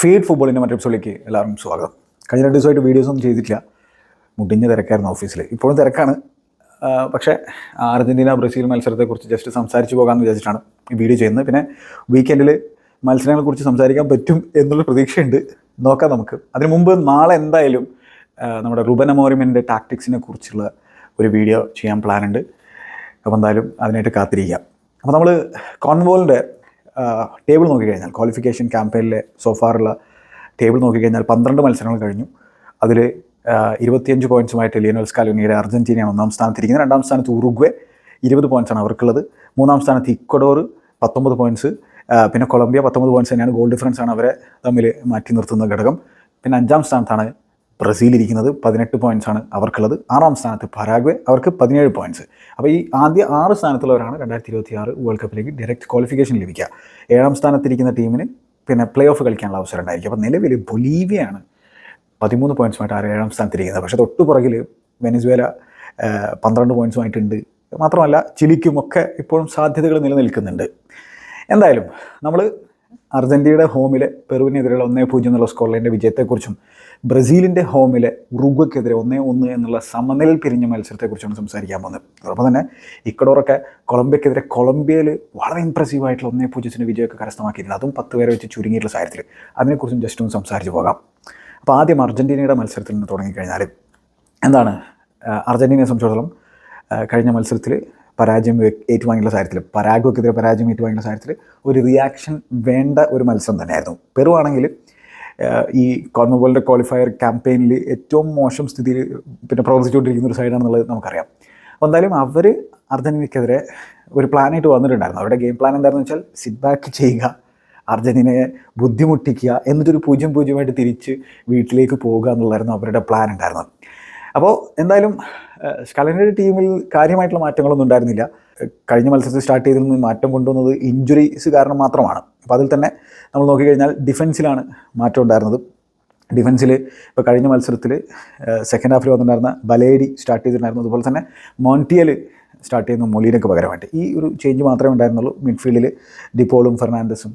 Feed ഫുട്ബോളിന്റെ മറ്റൊരു എപ്പിസോഡിലേക്ക് എല്ലാവർക്കും സ്വാഗതം. കഴിഞ്ഞ രണ്ട് ദിവസമായിട്ട് വീഡിയോസ് ഒന്നും ചെയ്തിട്ടില്ല. മുടിഞ്ഞ തിരക്കായിരുന്നു ഓഫീസിൽ ഇപ്പോഴും തിരക്കാണ്. പക്ഷേ അർജന്റീന ബ്രസീൽ മത്സരത്തെക്കുറിച്ച് ജസ്റ്റ് സംസാരിച്ച് പോകാമെന്ന് വിചാരിച്ചിട്ടാണ് ഈ വീഡിയോ ചെയ്യുന്നത്. പിന്നെ വീക്കെൻഡിൽ മത്സരങ്ങളെക്കുറിച്ച് സംസാരിക്കാൻ പറ്റും എന്നുള്ള പ്രതീക്ഷയുണ്ട്. നോക്കാം നമുക്ക്. അതിനു മുമ്പ് നാളെ എന്തായാലും നമ്മുടെ റുബൻ അമോറിമിന്റെ ടാക്ടിക്സിനെ കുറിച്ചുള്ള ഒരു വീഡിയോ ചെയ്യാൻ പ്ലാനുണ്ട് അപ്പോൾ എന്തായാലും അതിനായിട്ട് കാത്തിരിക്കാം. അപ്പോൾ നമ്മൾ കോൺവോളിന്റെ ടേബിൾ നോക്കിക്കഴിഞ്ഞാൽ ക്വാളിഫിക്കേഷൻ ക്യാമ്പയിനിലെ സോഫാറുള്ള ടേബിൾ നോക്കിക്കഴിഞ്ഞാൽ പന്ത്രണ്ട് മത്സരങ്ങൾ കഴിഞ്ഞു. അതിൽ ഇരുപത്തിയഞ്ച് പോയിന്റ്സുമായിട്ട് ലിയനൽ സ്കാലോണിയുടെ അർജന്റീനയാണ് ഒന്നാം സ്ഥാനത്തിരിക്കുന്നത്. രണ്ടാം സ്ഥാനത്ത് ഉറുഗ്വെ ഇരുപത് പോയിൻസാണ് അവർക്കുള്ളത്. മൂന്നാം സ്ഥാനത്ത് ഇക്വഡോർ പത്തൊമ്പത് പോയിന്റ്സ് പിന്നെ കൊളംബിയ പത്തൊമ്പത് പോയിന്റ്സ് തന്നെയാണ്. ഗോൾ ഡിഫറൻസാണ് അവരെ തമ്മിൽ മാറ്റി നിർത്തുന്ന ഘടകം. പിന്നെ അഞ്ചാം സ്ഥാനത്താണ് ബ്രസീൽ ഇരിക്കുന്നത് പതിനെട്ട് പോയിന്റ്സ് ആണ് അവർക്കുള്ളത്. ആറാം സ്ഥാനത്ത് പരാഗ്വേ അവർക്ക് പതിനേഴ് പോയിന്റ്സ് അപ്പോൾ ഈ ആദ്യ ആറ് സ്ഥാനത്തുള്ളവരാണ് രണ്ടായിരത്തി ഇരുപത്തി ആറ് വേൾഡ് കപ്പിലേക്ക് ഡയറക്റ്റ് ക്വാളിഫിക്കേഷൻ ലഭിക്കുക. ഏഴാം സ്ഥാനത്തിരിക്കുന്ന ടീമിന് പിന്നെ പ്ലേ ഓഫ് കളിക്കാനുള്ള അവസരം ഉണ്ടായിരിക്കും. അപ്പോൾ നിലവിൽ ബൊലീവിയാണ് പതിമൂന്ന് പോയിന്റ്സുമായിട്ട് ആറ് ഏഴാം സ്ഥാനത്തിരിക്കുന്നത്. പക്ഷേ തൊട്ട് പുറകിൽ വെനസ്വേല പന്ത്രണ്ട് പോയിന്റ്സുമായിട്ടുണ്ട് മാത്രമല്ല ചിലിക്കുമൊക്കെ ഇപ്പോഴും സാധ്യതകൾ നിലനിൽക്കുന്നുണ്ട്. എന്തായാലും നമ്മൾ അർജന്റീനയുടെ ഹോമിലെ പെറുവിനെതിരെയുള്ള ഒന്നേ പൂജ്യം എന്നുള്ള സ്കോർലൈന്റെ വിജയത്തെക്കുറിച്ചും ബ്രസീലിന്റെ ഹോമിലെ ഉറുഗ്വയ്ക്കെതിരെ ഒന്നേ ഒന്ന് എന്നുള്ള സമനിലയിൽ പിരിഞ്ഞ മത്സരത്തെക്കുറിച്ചാണ് സംസാരിക്കാൻ പോകുന്നത്. അതോടൊപ്പം തന്നെ ഇക്കഡോറൊക്കെ കൊളംബിയക്കെതിരെ കൊളംബിയയിൽ വളരെ ഇമ്പ്രസീവ് ആയിട്ടുള്ള ഒന്നേ പൂജ്യത്തിന് വിജയമൊക്കെ കരസ്ഥമാക്കിയിട്ടുണ്ട്. അതും പത്ത് പേരെ വെച്ച് ചുരുങ്ങിയിട്ടുള്ള സാഹചര്യത്തിൽ. അതിനെക്കുറിച്ചും ജസ്റ്റ് ഒന്ന് സംസാരിച്ച് പോകാം. അപ്പോൾ ആദ്യം അർജന്റീനയുടെ മത്സരത്തിൽ നിന്ന് തുടങ്ങിക്കഴിഞ്ഞാൽ എന്താണ്? അർജന്റീനയെ സംബന്ധിച്ചിടത്തോളം കഴിഞ്ഞ മത്സരത്തിൽ പരാജയം ഏറ്റുവാങ്ങിയുള്ള സാഹചര്യത്തിൽ പരാഗ്വക്കെതിരെ പരാജയം ഏറ്റുവാങ്ങിയുള്ള സാഹചര്യത്തിൽ ഒരു റിയാക്ഷൻ വേണ്ട ഒരു മത്സരം തന്നെയായിരുന്നു. പെറുവാണെങ്കിൽ ഈ കോൺമബോളിന്റെ ക്വാളിഫയർ ക്യാമ്പയിനിൽ ഏറ്റവും മോശം സ്ഥിതിയിൽ പിന്നെ പ്രവർത്തിച്ചുകൊണ്ടിരിക്കുന്ന ഒരു സൈഡാണെന്നുള്ളത് നമുക്കറിയാം. അപ്പോൾ എന്തായാലും അവർ അർജന്റീനയ്ക്കെതിരെ ഒരു പ്ലാനായിട്ട് വന്നിട്ടുണ്ടായിരുന്നു. അവരുടെ ഗെയിം പ്ലാൻ എന്താണെന്ന് വെച്ചാൽ സിറ്റ് ബാക്ക് ചെയ്യുക അർജന്റീനയെ ബുദ്ധിമുട്ടിക്കുക എന്നിട്ടൊരു പൂജ്യം പൂജ്യമായിട്ട് തിരിച്ച് വീട്ടിലേക്ക് പോവുക എന്നുള്ളതായിരുന്നു അവരുടെ പ്ലാൻ ഉണ്ടായിരുന്നത്. അപ്പോൾ എന്തായാലും സ്കലനയുടെ ടീമിൽ കാര്യമായിട്ടുള്ള മാറ്റങ്ങളൊന്നും ഉണ്ടായിരുന്നില്ല. കഴിഞ്ഞ മത്സരത്തിൽ സ്റ്റാർട്ട് ചെയ്തതിൽ നിന്ന് മാറ്റം കൊണ്ടുവന്നത് ഇഞ്ചുറീസ് കാരണം മാത്രമാണ്. അപ്പോൾ അതിൽ തന്നെ നമ്മൾ നോക്കിക്കഴിഞ്ഞാൽ ഡിഫൻസിലാണ് മാറ്റം ഉണ്ടായിരുന്നത്. ഡിഫൻസിൽ ഇപ്പോൾ കഴിഞ്ഞ മത്സരത്തിൽ സെക്കൻഡ് ഹാഫിൽ വന്നിട്ടുണ്ടായിരുന്ന ബലേഡി സ്റ്റാർട്ട് ചെയ്തിട്ടുണ്ടായിരുന്നു. അതുപോലെ തന്നെ മോണ്ടിയൽ സ്റ്റാർട്ട് ചെയ്യുന്നു മൊലീനൊക്കെ പകരമായിട്ട്. ഈ ഒരു ചേഞ്ച് മാത്രമേ ഉണ്ടായിരുന്നുള്ളൂ. മിഡ്ഫീൽഡിൽ ഡിപ്പോളും ഫെർണാണ്ടസും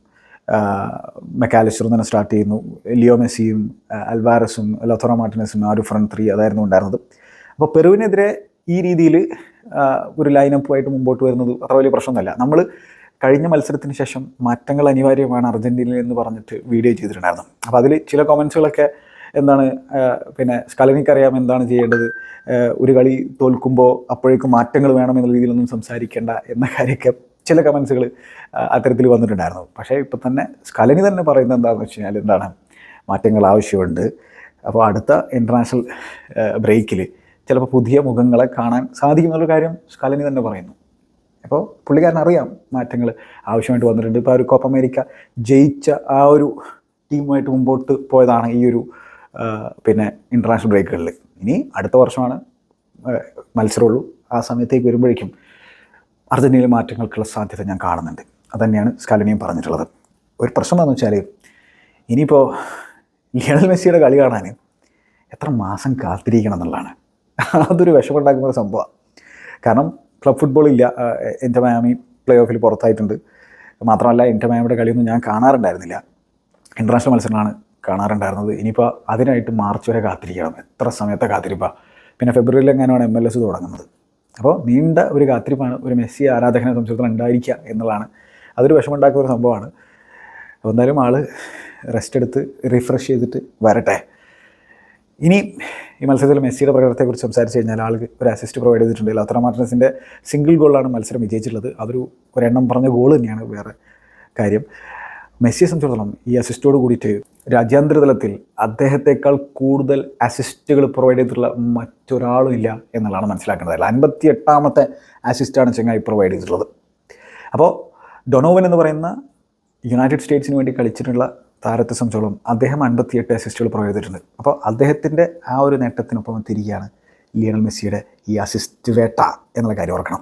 മെക്കാലിസ്റ്ററും തന്നെ സ്റ്റാർട്ട് ചെയ്യുന്നു. ലിയോ മെസ്സിയും അൽവാരസും ലൊത്തോറ മാർട്ടിനസും ആ ഒരു ഫ്രണ്ട് ത്രീ അതായിരുന്നു ഉണ്ടായിരുന്നത്. അപ്പോൾ പെറുവിനെതിരെ ഈ രീതിയിൽ ഒരു ലൈനപ്പുമായിട്ട് മുമ്പോട്ട് വരുന്നത് അത്ര വലിയ പ്രശ്നമൊന്നുമല്ല. നമ്മൾ കഴിഞ്ഞ മത്സരത്തിന് ശേഷം മാറ്റങ്ങൾ അനിവാര്യമാണ് അർജന്റീനയിൽ എന്ന് പറഞ്ഞിട്ട് വീഡിയോ ചെയ്തിട്ടുണ്ടായിരുന്നു. അപ്പോൾ അതിൽ ചില കോമൻസുകളൊക്കെ എന്താണ് പിന്നെ സ്കലനിക്കറിയാം എന്താണ് ചെയ്യേണ്ടത്. ഒരു കളി തോൽക്കുമ്പോൾ അപ്പോഴേക്കും മാറ്റങ്ങൾ വേണം എന്നുള്ള രീതിയിലൊന്നും സംസാരിക്കേണ്ട എന്ന കാര്യമൊക്കെ ചില കമൻസുകൾ അത്തരത്തിൽ വന്നിട്ടുണ്ടായിരുന്നു. പക്ഷേ ഇപ്പം തന്നെ സ്കലനി തന്നെ പറയുന്നത് എന്താണെന്ന് വെച്ച് കഴിഞ്ഞാൽ എന്താണ് മാറ്റങ്ങൾ ആവശ്യമുണ്ട്. അപ്പോൾ അടുത്ത ഇന്റർനാഷണൽ ബ്രേക്കിൽ ചിലപ്പോൾ പുതിയ മുഖങ്ങളെ കാണാൻ സാധിക്കുമെന്നുള്ള കാര്യം സ്കലനി തന്നെ പറയുന്നു. അപ്പോൾ പുള്ളിക്കാരൻ അറിയാം മാറ്റങ്ങൾ ആവശ്യമായിട്ട് വന്നിട്ടുണ്ട്. ഇപ്പോൾ ഒരു കോപ്പ അമേരിക്ക ജയിച്ച ആ ഒരു ടീമുമായിട്ട് മുമ്പോട്ട് പോയതാണ് ഈ ഒരു പിന്നെ ഇന്റർനാഷണൽ ബ്രേക്കുകളിൽ ഇനി അടുത്ത വർഷമാണ് മത്സരമുള്ളൂ. ആ സമയത്തേക്ക് വരുമ്പോഴേക്കും അർജന്റീനയിൽ മാറ്റങ്ങൾക്കുള്ള സാധ്യത ഞാൻ കാണുന്നുണ്ട്. അതുതന്നെയാണ് സ്കാലിനിയും പറഞ്ഞിട്ടുള്ളത്. ഒരു പ്രശ്നം എന്താണെന്ന് വെച്ചാൽ ഇനിയിപ്പോൾ ലിയണൽ മെസ്സിയുടെ കളി കാണാൻ എത്ര മാസം കാത്തിരിക്കണം എന്നുള്ളതാണ്. അതൊരു വിഷമുണ്ടാക്കുന്ന ഒരു സംഭവമാണ്. കാരണം ക്ലബ് ഫുട്ബോൾ ഇല്ല. എന്റെ മയാമി പ്ലേ ഓഫിൽ പുറത്തായിട്ടുണ്ട്. മാത്രമല്ല എന്റെ മയാമിയുടെ കളിയൊന്നും ഞാൻ കാണാറുണ്ടായിരുന്നില്ല. ഇന്റർനാഷണൽ മത്സരങ്ങളാണ് കാണാറുണ്ടായിരുന്നത്. ഇനിയിപ്പോൾ അതിനായിട്ട് മാർച്ച് വരെ കാത്തിരിക്കണം. എത്ര സമയത്തെ കാത്തിരിപ്പാണ് പിന്നെ ഫെബ്രുവരിയിൽ എങ്ങനെയാണ് എം എൽ എസ് തുടങ്ങുന്നത്? അപ്പോൾ നീണ്ട ഒരു കാത്തിരിപ്പാണ് ഒരു മെസ്സി ആരാധകനെ സംബന്ധിച്ചിടത്തോളം ഉണ്ടായിരിക്കുക എന്നുള്ളതാണ്. അതൊരു വിഷമമുണ്ടാക്കുന്ന ഒരു സംഭവമാണ്. അപ്പോൾ എന്തായാലും ആൾ റെസ്റ്റ് എടുത്ത് റിഫ്രഷ് ചെയ്തിട്ട് വരട്ടെ. ഇനി ഈ മത്സരത്തിൽ മെസ്സിയുടെ പ്രകടനത്തെക്കുറിച്ച് സംസാരിച്ച് കഴിഞ്ഞാൽ ആൾക്ക് ഒരു അസിസ്റ്റ് പ്രൊവൈഡ് ചെയ്തിട്ടുണ്ട് ലത്ര മാർട്ടിനസിന്റെ സിംഗിൾ ഗോളാണ് മത്സരം വിജയിച്ചിട്ടുള്ളത്. അതൊരു ഒരെണ്ണം പറഞ്ഞ ഗോൾ തന്നെയാണ് വേറെ കാര്യം. മെസ്സിയെ സംബന്ധിച്ചിടത്തോളം ഈ അസിസ്റ്റോട് കൂടിയിട്ട് രാജ്യാന്തര തലത്തിൽ അദ്ദേഹത്തെക്കാൾ കൂടുതൽ അസിസ്റ്റുകൾ പ്രൊവൈഡ് ചെയ്തിട്ടുള്ള മറ്റൊരാളും ഇല്ല എന്നുള്ളതാണ് മനസ്സിലാക്കേണ്ടത്. അൻപത്തി എട്ടാമത്തെ അസിസ്റ്റാണ് ചെങ്ങായി പ്രൊവൈഡ് ചെയ്തിട്ടുള്ളത്. അപ്പോൾ ഡൊണോവൻ എന്ന് പറയുന്ന യുണൈറ്റഡ് സ്റ്റേറ്റ്സിന് വേണ്ടി കളിച്ചിട്ടുള്ള താരത്തെ സംബന്ധിച്ചോളം അദ്ദേഹം അൻപത്തിയെട്ട് അസിസ്റ്റുകൾ പ്രൊവൈഡ് ചെയ്തിട്ടുണ്ട് അപ്പോൾ അദ്ദേഹത്തിന്റെ ആ ഒരു നേട്ടത്തിനൊപ്പം തിരികെയാണ് ലിയണൽ മെസ്സിയുടെ ഈ അസിസ്റ്റ് വേട്ട എന്നുള്ള കാര്യം ഓർക്കണം.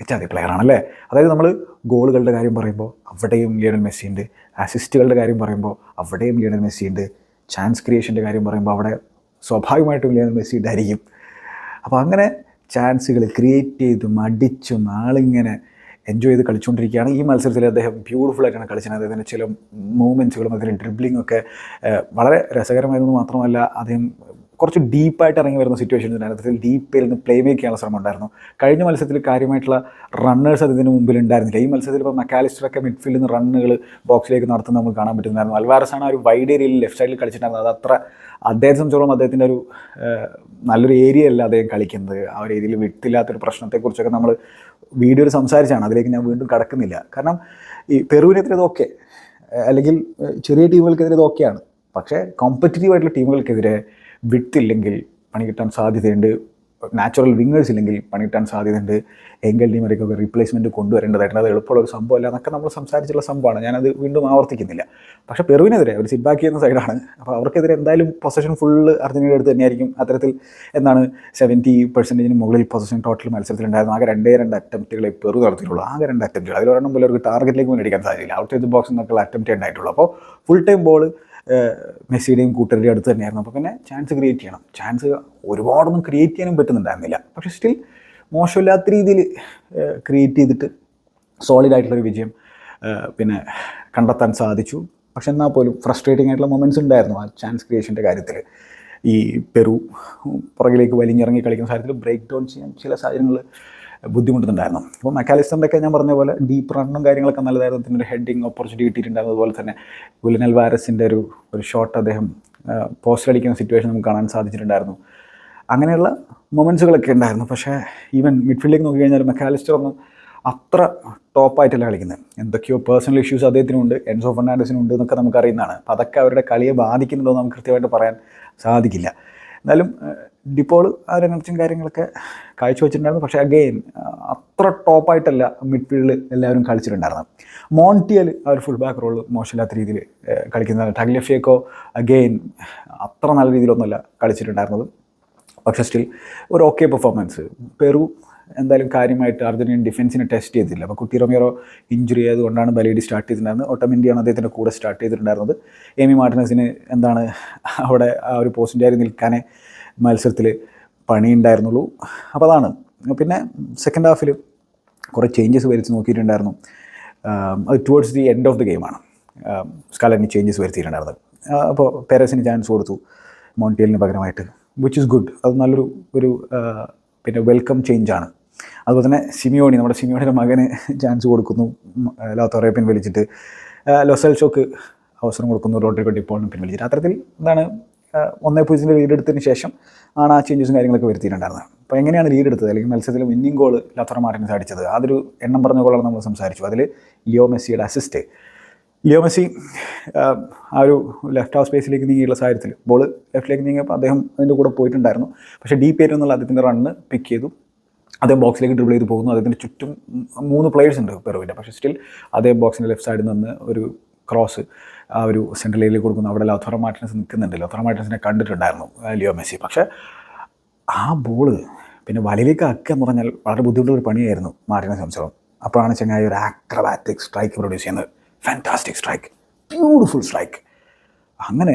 ഏറ്റവും പ്ലെയർ ആണല്ലേ? അതായത് നമ്മൾ ഗോളുകളുടെ കാര്യം പറയുമ്പോൾ അവിടെയും ലിയണൽ മെസ്സി ഉണ്ട് അസിസ്റ്റുകളുടെ കാര്യം പറയുമ്പോൾ അവിടെയും ലിയണൽ മെസ്സി ഉണ്ട് ചാൻസ് ക്രിയേഷന്റെ കാര്യം പറയുമ്പോൾ അവിടെ സ്വാഭാവികമായിട്ടും ലിയണൽ മെസ്സി ഉണ്ടായിരിക്കും അപ്പോൾ അങ്ങനെ ചാൻസുകൾ ക്രിയേറ്റ് ചെയ്തും അടിച്ചും ആളിങ്ങനെ എൻജോയ് ചെയ്ത് കളിച്ചുകൊണ്ടിരിക്കുകയാണ് ഈ മത്സരത്തിൽ അദ്ദേഹം ബ്യൂട്ടിഫുള്ളായിട്ടാണ് കളിച്ചത്. അദ്ദേഹത്തിന്റെ ചില മൂവ്മെന്റ്സുകളും അതിന്റെ ഡ്രിബ്ലിംഗ് ഒക്കെ വളരെ രസകരമായിരുന്നു മാത്രമല്ല അദ്ദേഹം കുറച്ച് ഡീപ്പായിട്ട് ഇറങ്ങി വരുന്ന സിറ്റുവേഷൻ ഉണ്ടായിരുന്നു. ഡീപ്പിൽ നിന്ന് പ്ലേ മേക്ക് ചെയ്യാനുള്ള ശ്രമം ഉണ്ടായിരുന്നു. കഴിഞ്ഞ മത്സരത്തിൽ കാര്യമായിട്ടുള്ള റണ്ണേഴ്സ് അതിന് മുമ്പിൽ ഉണ്ടായിരുന്നില്ല. ഈ മത്സരത്തിൽ ഇപ്പോൾ മക്കാലിസ്റ്ററൊക്കെ മിഡ്ഫീൽഡിൽ നിന്ന് റണ്ണുകൾ ബോക്സിലേക്ക് നടത്തുന്നത് നമുക്ക് കാണാൻ പറ്റുന്നതായിരുന്നു. അൽവാരസാണ് ആ ഒരു വൈഡ് ഏരിയയിൽ ലെഫ്റ്റ് സൈഡിൽ കളിച്ചിട്ടുണ്ടായിരുന്നത്. അത് അത്ര അദ്ദേഹത്തെ സംബന്ധിച്ചോളം അദ്ദേഹത്തിന്റെ ഒരു നല്ലൊരു ഏരിയ അല്ല അദ്ദേഹം കളിക്കുന്നത്. ആ ഒരു ഏരിയയിൽ വിട്ടില്ലാത്തൊരു പ്രശ്നത്തെക്കുറിച്ചൊക്കെ നമ്മൾ വീഡിയോയിൽ സംസാരിച്ചാണ്. അതിലേക്ക് ഞാൻ വീണ്ടും കടക്കുന്നില്ല. കാരണം ഈ പെറുവിനെതിരെ ഇതൊക്കെ അല്ലെങ്കിൽ ചെറിയ ടീമുകൾക്കെതിരെ ഇതൊക്കെയാണ് പക്ഷേ കോമ്പറ്റീവ് ആയിട്ടുള്ള ടീമുകൾക്കെതിരെ വിട്ടില്ലെങ്കിൽ പണി കിട്ടാൻ സാധ്യതയുണ്ട്. നാച്ചുറൽ വിങ്ങേഴ്സ് ഇല്ലെങ്കിൽ പണി കിട്ടാൻ സാധ്യതയുണ്ട് എങ്കൽ ഒക്കെ റീപ്ലേസ്മെന്റ് കൊണ്ടുവരേണ്ടതായിട്ടുണ്ട്. അത് എളുപ്പമുള്ള ഒരു സംഭവമല്ല എന്നൊക്കെ നമ്മൾ സംസാരിച്ചുള്ള സംഭവമാണ്. ഞാനത് വീണ്ടും ആവർത്തിക്കുന്നില്ല. പക്ഷേ പെറുവിനെതിരെ അവർ സിറ്റ് ബാക്ക് ചെയ്യുന്ന സൈഡാണ് അപ്പോൾ അവർക്കെതിരെ എന്തായാലും പൊസഷൻ ഫുള്ള് അർജന്റീനയുടെ അടുത്ത് തന്നെയായിരിക്കും അത്തരത്തിൽ എന്താണ് സെവന്റി പെർസെന്റേജിന് മുകളിൽ പൊസഷൻ ടോട്ടൽ മത്സരത്തിലുണ്ടായിരുന്നു ആകെ രണ്ടേ രണ്ട് അറ്റംപ്റ്റുകളെ പെറു നടത്തിയിട്ടുള്ളൂ. ആകെ രണ്ട് അറ്റംപ്റ്റുകൾ അതിലൊരെണ്ണം പോലും അവർക്ക് ടാർഗറ്റിലേക്ക് മുന്നേ അടിക്കാൻ സാധ്യതയില്ല. ഔട്ട് ഓഫ് ദി ബോക്സ് എന്നൊക്കെയുള്ള അറ്റംപ്റ്റ് ഉണ്ടായിട്ടുള്ളൂ. അപ്പോൾ ഫുൾ ടൈം ബോൾ മെസ്സിയുടെയും കൂട്ടരുടെയും അടുത്ത് തന്നെയായിരുന്നു. അപ്പോൾ പിന്നെ ചാൻസ് ക്രിയേറ്റ് ചെയ്യണം. ചാൻസ് ഒരുപാടൊന്നും ക്രിയേറ്റ് ചെയ്യാനും പറ്റുന്നുണ്ടായിരുന്നില്ല. പക്ഷേ സ്റ്റിൽ മോശമില്ലാത്ത രീതിയിൽ ക്രിയേറ്റ് ചെയ്തിട്ട് സോളിഡ് ആയിട്ടുള്ളൊരു വിജയം പിന്നെ കണ്ടെത്താൻ സാധിച്ചു. പക്ഷെ എന്നാൽ പോലും ഫ്രസ്ട്രേറ്റിംഗ് ആയിട്ടുള്ള മൊമെന്റ്സ് ഉണ്ടായിരുന്നു ആ ചാൻസ് ക്രിയേഷന്റെ കാര്യത്തിൽ. ഈ പെറു പുറകിലേക്ക് വലിഞ്ഞിറങ്ങി കളിക്കുന്ന സാഹചര്യത്തിൽ ബ്രേക്ക് ഡൗൺ ചെയ്യാൻ ചില സാഹചര്യങ്ങൾ ബുദ്ധിമുട്ടുന്നുണ്ടായിരുന്നു. അപ്പോൾ മെക്കാലിസ്റ്ററിന്റെ ഒക്കെ ഞാൻ പറഞ്ഞ പോലെ ഡീപ്പ് റണ്ണും കാര്യങ്ങളൊക്കെ നല്ലതായിരുന്നു. പിന്നെ ഒരു ഹെഡിങ് ഓപ്പർച്യൂണിറ്റി കിട്ടിയിട്ടുണ്ടായിരുന്നു. അതുപോലെ തന്നെ ഗുലിനൽ വാരസിന്റെ ഒരു ഒരു ഷോട്ട് അദ്ദേഹം പോസ്റ്റർ അടിക്കുന്ന സിറ്റുവേഷൻ നമുക്ക് കാണാൻ സാധിച്ചിട്ടുണ്ടായിരുന്നു. അങ്ങനെയുള്ള മൊമെൻസുകളൊക്കെ ഉണ്ടായിരുന്നു. പക്ഷേ ഈവൻ മിഡ്ഫീൽഡിലേക്ക് നോക്കി കഴിഞ്ഞാൽ മെക്കാലിസ്റ്റർ ഒന്നും അത്ര ടോപ്പായിട്ടല്ല കളിക്കുന്നത്. എന്തൊക്കെയോ പേഴ്സണൽ ഇഷ്യൂസ് അദ്ദേഹത്തിനുണ്ട് എൻസോ ഫെർണാണ്ടസിനുണ്ട് എന്നൊക്കെ നമുക്കറിയുന്നതാണ്. അപ്പോൾ അതൊക്കെ അവരുടെ കളിയെ ബാധിക്കുന്നുണ്ടോ എന്ന് നമുക്ക് കൃത്യമായിട്ട് പറയാൻ സാധിക്കില്ല. എന്നാലും ഡിപ്പോൾ ആ എനർജിയും കാര്യങ്ങളൊക്കെ കാഴ്ചവെച്ചിട്ടുണ്ടായിരുന്നു പക്ഷേ അഗെയിൻ അത്ര ടോപ്പായിട്ടല്ല മിഡ്ഫീൽഡിൽ എല്ലാവരും കളിച്ചിട്ടുണ്ടായിരുന്നത്. മോണ്ടിയൽ ആ ഒരു ഫുൾ ബാക്ക് റോൾ മോശമില്ലാത്ത രീതിയിൽ കളിക്കുന്നതാണ്. ടഗ്ലഫിയക്കോ അഗെയിൻ അത്ര നല്ല രീതിയിലൊന്നുമല്ല കളിച്ചിട്ടുണ്ടായിരുന്നത്. പക്ഷേ സ്റ്റിൽ ഒരു ഓക്കെ പെർഫോമൻസ് പെറു എന്തായാലും കാര്യമായിട്ട് അർജന്റീൻ ഡിഫൻസിനെ ടെസ്റ്റ് ചെയ്തില്ല. അപ്പോൾ കുട്ടി റൊമിയറോ ഇഞ്ചുറി ആയതുകൊണ്ടാണ് ബലേഡി സ്റ്റാർട്ട് ചെയ്തിട്ടുണ്ടായിരുന്നത്. ഓട്ടോമിന്റെയാണ് അദ്ദേഹത്തിന്റെ കൂടെ സ്റ്റാർട്ട് ചെയ്തിട്ടുണ്ടായിരുന്നത്. എമി മാർട്ടിനസിന് എന്താണ് അവിടെ ആ ഒരു പോസ്റ്റിന്റെ ആയി നിൽക്കാനേ മത്സരത്തിൽ പണിയുണ്ടായിരുന്നുള്ളൂ. അപ്പോൾ അതാണ്. പിന്നെ സെക്കൻഡ് ഹാഫിൽ കുറേ ചേഞ്ചസ് വരുത്തി നോക്കിയിട്ടുണ്ടായിരുന്നു. അത് towards the end of the ഗെയിമാണ് സ്കാലറിന് ചേഞ്ചസ് വരുത്തിയിട്ടുണ്ടായിരുന്നത്. അപ്പോൾ പേരസിന് ചാൻസ് കൊടുത്തു. മോണ്ടിയലിന് പകരമായിട്ട് വിച്ച് ഇസ് ഗുഡ് അത് നല്ലൊരു ഒരു പിന്നെ വെൽക്കം ആണ്. അതുപോലെ തന്നെ സിമിയോണി നമ്മുടെ സിമിയോണിയുടെ മകന് ചാൻസ് കൊടുക്കുന്നു. ലോത്തോറെ പിൻവലിച്ചിട്ട് ലൊസൽ ഷോക്ക് അവസരം കൊടുക്കുന്നു. റോഡ്രിഗോ ഡിപ്പോളിനും പിൻവലിച്ചിട്ട് അത്തരത്തിൽ എന്താണ് ഒന്നേ പൂജ്യത്തിന്റെ ലീഡ് എടുത്തതിന് ശേഷം ആണ് ആ ചേഞ്ചസും കാര്യങ്ങളൊക്കെ വരുത്തിയിട്ടുണ്ടായിരുന്നത്. അപ്പോൾ എങ്ങനെയാണ് ലീഡ് എടുത്തത്? അല്ലെങ്കിൽ മത്സരത്തിൽ വിന്നിംഗ് ഗോൾ ലത്തറ മാർട്ടിൻസ് അടിച്ചത്? അതൊരു എണ്ണം പറഞ്ഞ ഗോളാണ് നമ്മൾ സംസാരിച്ചു. അതിൽ ലിയോ മെസ്സിയുടെ അസിസ്റ്റ് ലിയോ മെസ്സി ആ, ഒരു ലെഫ്റ്റ് ഹാഫ് സ്പേസിലേക്ക് നീങ്ങിയുള്ള സാഹചര്യത്തിൽ ബോൾ ലെഫ്റ്റിലേക്ക് നീങ്ങിയപ്പോൾ അദ്ദേഹം അതിന്റെ കൂടെ പോയിട്ടുണ്ടായിരുന്നു. പക്ഷേ ഡീപ്പ് ഏരിയ എന്നുള്ള അദ്ദേഹത്തിന്റെ റണ്ണ് പിക്ക് ചെയ്തു. അദ്ദേഹം ബോക്സിലേക്ക് ഡ്രിബിൾ ചെയ്ത് പോകുന്നു. അദ്ദേഹത്തിന്റെ ചുറ്റും മൂന്ന് പ്ലേയേഴ്സ് ഉണ്ട് പെറുവിന്റെ. പക്ഷേ സ്റ്റിൽ അദ്ദേഹം ബോക്സിന്റെ ലെഫ്റ്റ് സൈഡിൽ നിന്ന് ഒരു ക്രോസ് ആ ഒരു സെൻട്രൽ ഏരിയയിൽ കൊടുക്കുന്നു. അവിടെ ലോത്തോറ മാർട്ടിനസ് നിൽക്കുന്നുണ്ട്. ലോത്തോറ മാർട്ടിനസിനെ കണ്ടിട്ടുണ്ടായിരുന്നു ലിയോ മെസ്സി പക്ഷേ ആ ബോൾ പിന്നെ വലയിലേക്ക് ആക്കുക എന്ന് പറഞ്ഞാൽ വളരെ ബുദ്ധിമുട്ടുള്ള ഒരു പണിയായിരുന്നു മാർട്ടിനെ സംബന്ധിച്ചോളം. അപ്പോഴാണ് ചങ്ങായി ഒരു ആക്രബാറ്റിക് സ്ട്രൈക്ക് പ്രൊഡ്യൂസ് ചെയ്യുന്നത്. ഫാന്റാസ്റ്റിക് സ്ട്രൈക്ക് ബ്യൂട്ടിഫുൾ സ്ട്രൈക്ക് അങ്ങനെ